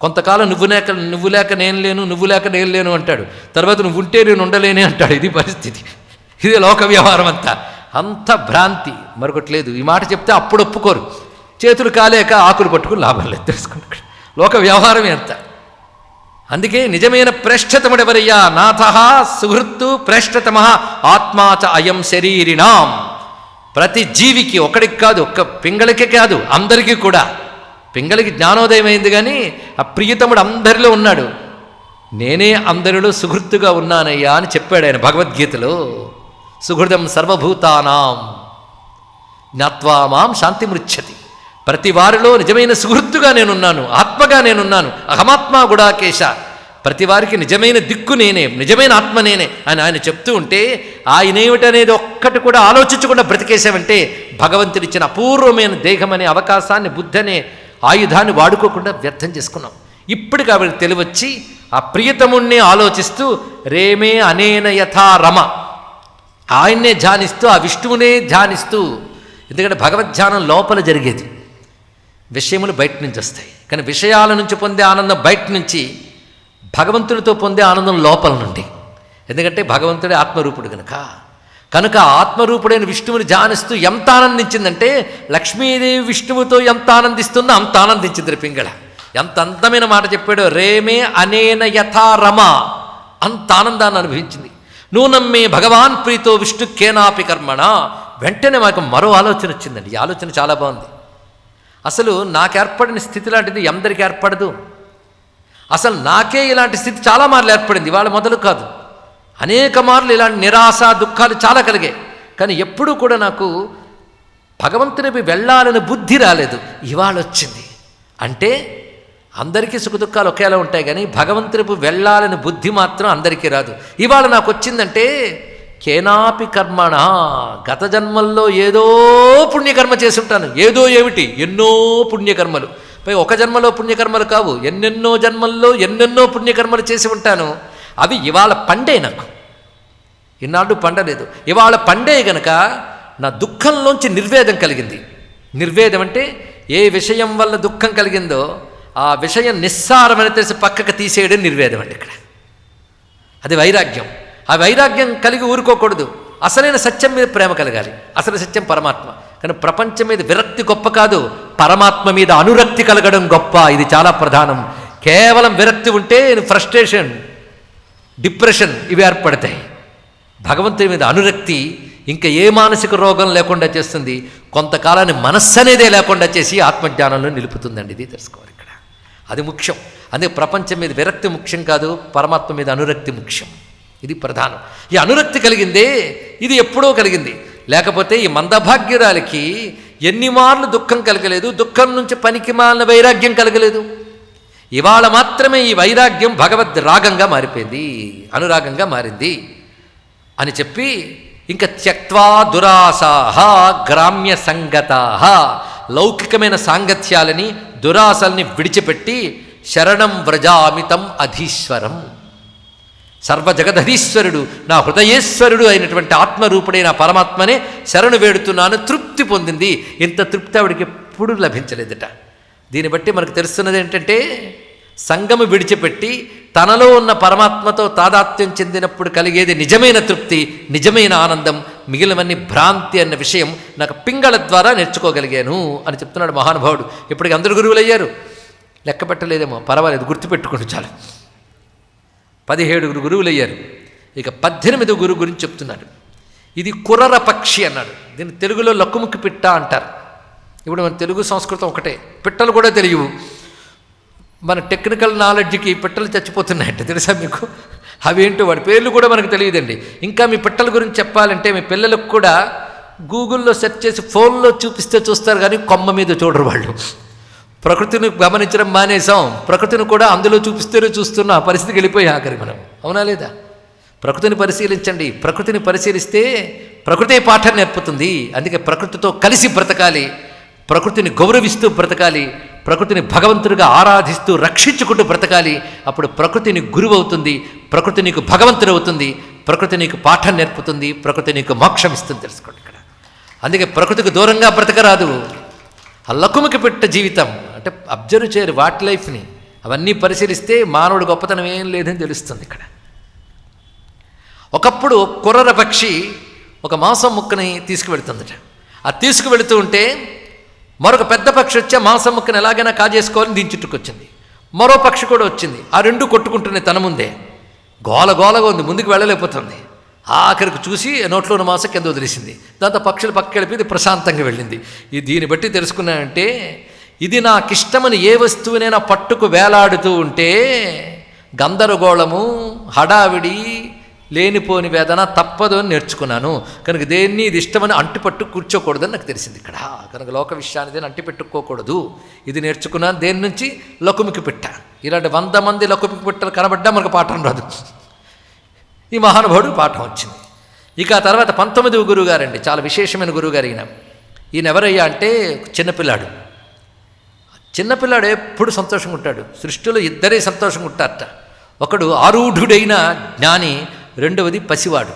కొంతకాలం నువ్వు లేక నువ్వు లేక నేను లేను నువ్వు లేక నేను లేను అంటాడు. తర్వాత నువ్వు ఉంటే నేను ఉండలేనే అంటాడు. ఇది పరిస్థితి. ఇది లోక వ్యవహారం అంతా. అంత భ్రాంతి. మరొకటి లేదు. ఈ మాట చెప్తే అప్పుడు ఒప్పుకోరు. చేతులు కాలేక ఆకులు పట్టుకుని లాభం లేదు. తెలుసుకుంటాడు. లోక వ్యవహారమే అంత. అందుకే నిజమైన ప్రేష్ఠతముడెవరయ్యా నాథ సుహృత్తు ప్రేష్ఠతమ ఆత్మాచ అయం శరీరిణాం. ప్రతి జీవికి ఒకడికి కాదు ఒక్క పింగళికి కాదు అందరికీ కూడా. పింగళికి జ్ఞానోదయం అయింది కానీ ఆ ప్రియతముడు అందరిలో ఉన్నాడు. నేనే అందరిలో సుహృత్తుగా ఉన్నానయ్యా అని చెప్పాడు ఆయన భగవద్గీతలో. సుహృదం సర్వభూతానాం జ్ఞాత్వా మాం శాంతి మృచ్చతి ప్రతి వారిలో నిజమైన సుహృత్తుగా నేనున్నాను ఆత్మగా నేనున్నాను అహమాత్మా గుడాకేశ. ప్రతి వారికి నిజమైన దిక్కు నేనే నిజమైన ఆత్మ నేనే అని ఆయన చెప్తూ ఉంటే ఆయనేమిటనేది ఒక్కటి కూడా ఆలోచించకుండా బ్రతికేశామంటే భగవంతుడిచ్చిన అపూర్వమైన దేహం అనే అవకాశాన్ని బుద్ధనే ఆయుధాన్ని వాడుకోకుండా వ్యర్థం చేసుకున్నాం. ఇప్పటికి ఆవిడకి తెలివచ్చి ఆ ప్రియతముణ్ణి ఆలోచిస్తూ రేమే అనేన యథా రమ. ఆయన్నే ధ్యానిస్తూ ఆ విష్ణువునే ధ్యానిస్తూ ఎందుకంటే భగవద్ధ్యానం లోపల జరిగేది. విషయములు బయట నుంచి వస్తాయి. కానీ విషయాల నుంచి పొందే ఆనందం బయట నుంచి భగవంతుడితో పొందే ఆనందం లోపల నుండి. ఎందుకంటే భగవంతుడే ఆత్మరూపుడు కనుక కనుక ఆత్మరూపుడైన విష్ణువుని ధ్యానిస్తూ ఎంత ఆనందించిందంటే లక్ష్మీదేవి విష్ణువుతో ఎంత ఆనందిస్తుందో అంత ఆనందించింది పింగళ. ఎంత అందమైన మాట చెప్పాడో రేమే అనేన యథారమ అంత ఆనందాన్ని అనుభవించింది. నూనమ్మే భగవాన్ ప్రీతో విష్ణు కేనాపి కర్మణ. వెంటనే మాకు మరో ఆలోచన వచ్చిందండి. ఈ ఆలోచన చాలా బాగుంది. అసలు నాకు ఏర్పడిన స్థితి లాంటిది అందరికీ ఏర్పడదు. అసలు నాకే ఇలాంటి స్థితి చాలా మార్లు ఏర్పడింది. ఇవాళ మొదలు కాదు. అనేక మార్లు ఇలాంటి నిరాశ దుఃఖాలు చాలా కలిగాయి. కానీ ఎప్పుడూ కూడా నాకు భగవంతునిపై వెళ్ళాలని బుద్ధి రాలేదు. ఇవాళ వచ్చింది. అంటే అందరికీ సుఖదుఖాలు ఒకేలా ఉంటాయి కానీ భగవంతునిపు వెళ్ళాలని బుద్ధి మాత్రం అందరికీ రాదు. ఇవాళ నాకు వచ్చిందంటే కేనాపి కర్మణ. గత జన్మల్లో ఏదో పుణ్యకర్మ చేసి ఉంటాను ఏదో ఏమిటి? ఎన్నో పుణ్యకర్మలు. పై ఒక జన్మలో పుణ్యకర్మలు కావు. ఎన్నెన్నో జన్మల్లో ఎన్నెన్నో పుణ్యకర్మలు చేసి ఉంటాను. అవి ఇవాళ పండే నాకు. ఇన్నాళ్ళు పండలేదు. ఇవాళ పండే గనక నా దుఃఖంలోంచి నిర్వేదం కలిగింది. నిర్వేదం అంటే ఏ విషయం వల్ల దుఃఖం కలిగిందో ఆ విషయం నిస్సారమని తెలిసి పక్కకు తీసేయడం నిర్వేదం అండి ఇక్కడ. అది వైరాగ్యం. ఆ వైరాగ్యం కలిగి ఊరుకోకూడదు. అసలైన సత్యం మీద ప్రేమ కలగాలి. అసలు సత్యం పరమాత్మ. కానీ ప్రపంచం మీద విరక్తి గొప్ప కాదు. పరమాత్మ మీద అనురక్తి కలగడం గొప్ప. ఇది చాలా ప్రధానం. కేవలం విరక్తి ఉంటే ఫ్రస్ట్రేషన్ డిప్రెషన్ ఇవి ఏర్పడతాయి. భగవంతుని మీద అనురక్తి ఇంకా ఏ మానసిక రోగం లేకుండా చేస్తుంది కొంతకాలాన్ని మనస్సు అనేదే లేకుండా చేసి ఆత్మజ్ఞానంలో నిలుపుతుందండి. ఇది తెలుసుకోవాలి ఇక్కడ. అది ముఖ్యం. అందుకే ప్రపంచం మీద విరక్తి ముఖ్యం కాదు పరమాత్మ మీద అనురక్తి ముఖ్యం. ఇది ప్రధానం. ఈ అనురక్తి కలిగిందే ఇది ఎప్పుడో కలిగింది. లేకపోతే ఈ మందభాగ్యురాలకి ఎన్ని మార్లు దుఃఖం కలగలేదు దుఃఖం నుంచి పనికి మాలిన వైరాగ్యం కలగలేదు. ఇవాళ మాత్రమే ఈ వైరాగ్యం భగవద్ రాగంగా మారిపోయింది అనురాగంగా మారింది. అని చెప్పి ఇంకా త్యక్వా దురాసాహ గ్రామ్య సంగతాహ లౌకికమైన సాంగత్యాలని దురాశల్ని విడిచిపెట్టి శరణం వ్రజామితం అధీశ్వరం. సర్వజగదధీశ్వరుడు నా హృదయేశ్వరుడు అయినటువంటి ఆత్మరూపుడైన పరమాత్మనే శరణు వేడుతున్నాను తృప్తి పొందింది. ఇంత తృప్తి ఆవిడికి ఎప్పుడు లభించలేదట. దీన్ని బట్టి మనకు తెలుస్తున్నది ఏంటంటే సంగము విడిచిపెట్టి తనలో ఉన్న పరమాత్మతో తాదాత్మ్యం చెందినప్పుడు కలిగేది నిజమైన తృప్తి నిజమైన ఆనందం మిగిలినవన్నీ భ్రాంతి అన్న విషయం నాకు పింగళ ద్వారా నేర్చుకోగలిగాను అని చెప్తున్నాడు మహానుభావుడు. ఇప్పటికి అందరు గురువులయ్యారు. లెక్క పెట్టలేదేమో పర్వాలేదు గుర్తుపెట్టుకోండి చాలు. పదిహేడుగురు గురువులు అయ్యారు ఇక పద్దెనిమిది గురువు గురించి చెప్తున్నాడు. ఇది కుర్ర పక్షి అన్నాడు. దీన్ని తెలుగులో లక్కుముక్కి పిట్ట అంటారు. ఇప్పుడు మన తెలుగు సంస్కృతం ఒకటే. పిట్టలు కూడా తెలియవు. మన టెక్నికల్ నాలెడ్జ్కి పిట్టలు చచ్చిపోతున్నాయంట. తెలుసా మీకు? అవేంటో వాడి పేర్లు కూడా మనకు తెలియదండి. ఇంకా మీ పిట్టల గురించి చెప్పాలంటే మీ పిల్లలకు కూడా గూగుల్లో సెర్చ్ చేసి ఫోన్లో చూపిస్తే చూస్తారు కానీ కొమ్మ మీద చూడరు వాళ్ళు. ప్రకృతిని గమనించడం మానేసాం ప్రకృతిని కూడా అందులో చూపిస్తేనే చూస్తున్న. ఆ పరిస్థితికి వెళ్ళిపోయి ఆఖరి మనం. అవునా లేదా? ప్రకృతిని పరిశీలించండి. ప్రకృతిని పరిశీలిస్తే ప్రకృతే పాఠం నేర్పుతుంది. అందుకే ప్రకృతితో కలిసి బ్రతకాలి. ప్రకృతిని గౌరవిస్తూ బ్రతకాలి. ప్రకృతిని భగవంతుడిగా ఆరాధిస్తూ రక్షించుకుంటూ బ్రతకాలి. అప్పుడు ప్రకృతి గురువు అవుతుంది. ప్రకృతి నీకు భగవంతుడు అవుతుంది. ప్రకృతి నీకు పాఠం నేర్పుతుంది. ప్రకృతి నీకు మోక్షం ఇస్తుంది. తెలుసుకోండి ఇక్కడ. అందుకే ప్రకృతికి దూరంగా బ్రతకరాదు. ఆ పెట్ట జీవితం అంటే అబ్జర్వ్ చేయరు వాటి లైఫ్ని అవన్నీ పరిశీలిస్తే మానవుడు గొప్పతనం ఏం లేదని తెలుస్తుంది ఇక్కడ. ఒకప్పుడు కుర్రర పక్షి ఒక మాంసం ముక్కని తీసుకువెడుతుందట ఆ తీసుకువెళుతూ ఉంటే మరొక పెద్ద పక్షి వచ్చి ఆ మాంసం ఎలాగైనా కాజేసుకోవాలని దీని చుట్టుకొచ్చింది మరో పక్షి కూడా వచ్చింది. ఆ రెండు కొట్టుకుంటున్నాయి తన ముందే. గోల గోలగా ఉంది ముందుకు వెళ్ళలేకపోతుంది. ఆఖరికి చూసి నోట్లోని మాంసం కింద వదిలేసింది. దాంతో పక్షులు పక్క ఇది ప్రశాంతంగా వెళ్ళింది. ఈ దీన్ని బట్టి తెలుసుకున్నానంటే ఇది నాకిష్టమని ఏ వస్తువునైనా పట్టుకు వేలాడుతూ ఉంటే గందరగోళము హడావిడి లేనిపోని వేదన తప్పదు అని నేర్చుకున్నాను. కనుక దేన్ని ఇది ఇష్టమని అంటిపట్టు కూర్చోకూడదని నాకు తెలిసింది ఇక్కడ. కనుక లోక విషయాన్ని దేని అంటిపెట్టుకోకూడదు. ఇది నేర్చుకున్నాను. దేని నుంచి? లకుమికి పెట్ట. ఇలాంటి వంద మంది లకుమికి పెట్టలు కనబడ్డా మనకు పాఠం రాదు. ఈ మహానుభావుడు పాఠం వచ్చింది. ఇక ఆ తర్వాత పంతొమ్మిదవ గురువుగారండి చాలా విశేషమైన గురువుగారు ఈయన. ఈయన ఎవరయ్యా అంటే చిన్నపిల్లాడు. చిన్నపిల్లాడు ఎప్పుడు సంతోషంగా ఉంటాడు. సృష్టిలో ఇద్దరే సంతోషంగా ఉంటారట. ఒకడు ఆరూఢుడైన జ్ఞాని రెండవది పసివాడు.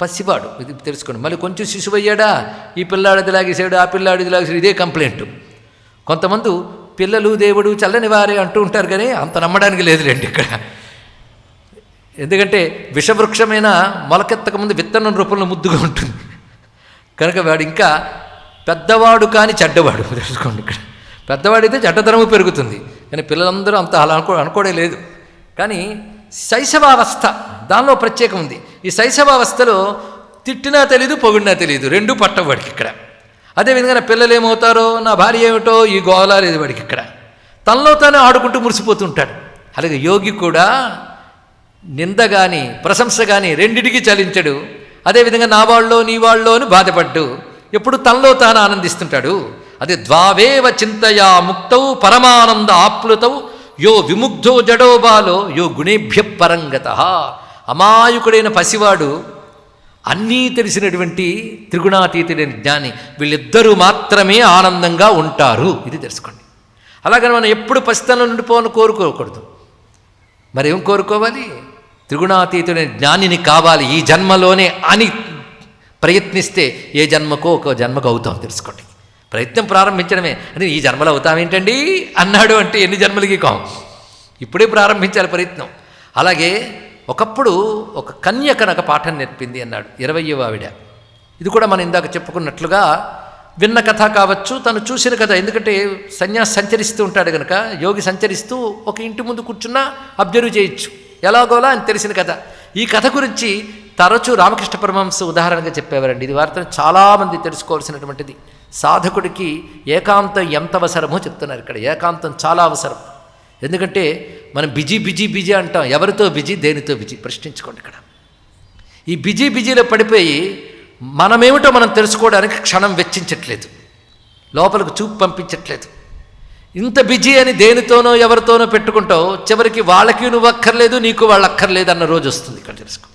పసివాడు ఇది తెలుసుకోండి. మళ్ళీ కొంచెం శిశువు అయ్యాడా ఈ పిల్లాడిది లాగేసాడు ఆ పిల్లాడిది లాగేసాడు ఇదే కంప్లైంట్ కొంతమంది పిల్లలు దేవుడు చల్లని వారే అంటూ ఉంటారు కానీ అంత నమ్మడానికి లేదులేండి ఇక్కడ. ఎందుకంటే విషవృక్షమైన మొలకెత్తక ముందు విత్తనం రూపంలో ముద్దుగా ఉంటుంది. కనుక వాడు ఇంకా పెద్దవాడు కానీ చెడ్డవాడు తెలుసుకోండి ఇక్కడ. పెద్దవాడైతే చెడ్డతనము పెరుగుతుంది. కానీ పిల్లలందరూ అంత అలా అనుకో అనుకోవడం లేదు కానీ శైశవావస్థ. దానిలో ప్రత్యేకం ఉంది. ఈ శైశవావస్థలో తిట్టినా తెలీదు పొగిడినా తెలీదు. రెండు పట్టవు వాడికి ఇక్కడ. అదేవిధంగా నా పిల్లలు ఏమవుతారో నా భార్య ఏమిటో ఈ గోళ లేదు వాడికి ఇక్కడ. తనలో తానే ఆడుకుంటూ మురిసిపోతుంటాడు. అలాగే యోగి కూడా నింద కానీ ప్రశంస కానీ రెండిటికి చలించడు. అదేవిధంగా నా వాళ్ళో నీ వాళ్ళో అని బాధపడ్డు. ఎప్పుడు తనలో తాను ఆనందిస్తుంటాడు. అదే ద్వావేవ చింతయా ముక్తౌ పరమానంద ఆప్లుతవు యో విముగ్ధో జడోబాలో యో గుణేభ్య పరంగత. అమాయకుడైన పసివాడు అన్నీ తెలిసినటువంటి త్రిగుణాతీతుడైన జ్ఞాని వీళ్ళిద్దరూ మాత్రమే ఆనందంగా ఉంటారు. ఇది తెలుసుకోండి. అలాగని మనం ఎప్పుడు పసితనం నుండి కోరుకోకూడదు. మరి ఏం కోరుకోవాలి? త్రిగుణాతీతుడైన జ్ఞానిని కావాలి. ఈ జన్మలోనే అని ప్రయత్నిస్తే ఏ జన్మకో ఒక జన్మకు అవుతాం తెలుసుకోండి. ప్రయత్నం ప్రారంభించడమే. అంటే ఈ జన్మలో అవుతామేంటండి? అన్నాడు అంటే ఎన్ని జన్మలకి కాం? ఇప్పుడే ప్రారంభించాలి ప్రయత్నం. అలాగే ఒకప్పుడు ఒక కన్యక నాకు పాఠం నేర్పింది అన్నాడు ఇరవయవ ఆవిడ. ఇది కూడా మనం ఇందాక చెప్పుకున్నట్లుగా విన్న కథ కావచ్చు తను చూసిన కథ. ఎందుకంటే సన్యాసి సంచరిస్తూ ఉంటాడు కనుక యోగి సంచరిస్తూ ఒక ఇంటి ముందు కూర్చున్నా అబ్జర్వ్ చేయొచ్చు. ఎలాగోలా అని తెలిసిన కథ. ఈ కథ గురించి తరచూ రామకృష్ణ పరమహంస ఉదాహరణగా చెప్పేవారండి. ఇది వారితో చాలామంది తెలుసుకోవాల్సినటువంటిది. సాధకుడికి ఏకాంతం ఎంత అవసరమో చెప్తున్నారు ఇక్కడ. ఏకాంతం చాలా అవసరం. ఎందుకంటే మనం బిజీ బిజీ బిజీ అంటాం. ఎవరితో బిజీ దేనితో బిజీ? ప్రశ్నించుకోండి ఇక్కడ. ఈ బిజీ బిజీలో పడిపోయి మనమేమిటో మనం తెలుసుకోవడానికి క్షణం వెచ్చించట్లేదు. లోపలికి చూపు పంపించట్లేదు. ఇంత బిజీ అని దేనితోనో ఎవరితోనో పెట్టుకుంటావు చివరికి వాళ్ళకి నువ్వు అక్కర్లేదు నీకు వాళ్ళు అక్కర్లేదు అన్న రోజు వస్తుంది ఇక్కడ తెలుసుకో.